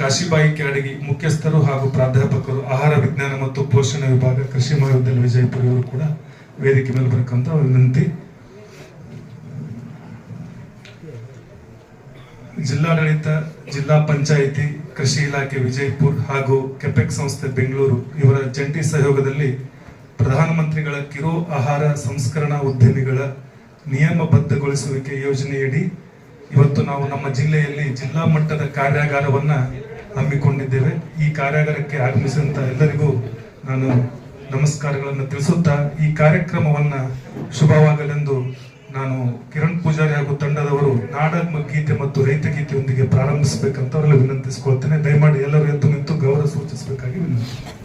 ಕಾಶಿಬಾಯಿ ಕ್ಯಾಡಗಿ ಮುಖ್ಯಸ್ಥರು ಹಾಗೂ ಪ್ರಾಧ್ಯಾಪಕರು ಆಹಾರ ವಿಜ್ಞಾನ ಮತ್ತು ಪೋಷಣೆ ವಿಭಾಗ, ಕೃಷಿ ಮಹಾವಿದ್ಯಾಲಯ ವಿಜಯಪುರ ಇವರು ಕೂಡ ವೇದಿಕೆ ಮೇಲೆ ಬರಕಂತ ವಿನಂತಿ. ಜಿಲ್ಲಾಡಳಿತ, ಜಿಲ್ಲಾ ಪಂಚಾಯಿತಿ, ಕೃಷಿ ಇಲಾಖೆ ವಿಜಯಪುರ ಹಾಗೂ ಕೆಪೆಕ್ ಸಂಸ್ಥೆ ಬೆಂಗಳೂರು ಇವರ ಜಂಟಿ ಸಹಯೋಗದಲ್ಲಿ ಪ್ರಧಾನಮಂತ್ರಿಗಳ ಕಿರು ಆಹಾರ ಸಂಸ್ಕರಣಾ ಉದ್ಯಮಿಗಳ ನಿಯಮಬದ್ಧಗೊಳಿಸುವಿಕೆ ಯೋಜನೆಯಡಿ ಇವತ್ತು ನಾವು ನಮ್ಮ ಜಿಲ್ಲೆಯಲ್ಲಿ ಜಿಲ್ಲಾ ಮಟ್ಟದ ಕಾರ್ಯಾಗಾರವನ್ನ ಹಮ್ಮಿಕೊಂಡಿದ್ದೇವೆ. ಈ ಕಾರ್ಯಾಗಾರಕ್ಕೆ ಆಗಮಿಸಿದಂತ ಎಲ್ಲರಿಗೂ ನಾನು ನಮಸ್ಕಾರಗಳನ್ನು ತಿಳಿಸುತ್ತಾ, ಈ ಕಾರ್ಯಕ್ರಮವನ್ನ ಶುಭವಾಗಲೆಂದು ನಾನು ಕಿರಣ್ ಪೂಜಾರಿ ಹಾಗೂ ತಂಡದವರು ನಾಡ ಗೀತೆ ಮತ್ತು ರೈತ ಗೀತೆಯೊಂದಿಗೆ ಪ್ರಾರಂಭಿಸಬೇಕಂತ ಅವರಲ್ಲಿ ವಿನಂತಿಸಿಕೊಳ್ತೇನೆ. ದಯಮಾಡಿ ಎಲ್ಲರೂ ಎದ್ದು ನಿಂತು ಗೌರವ ಸೂಚಿಸಬೇಕಾಗಿ ವಿನಂತಿ.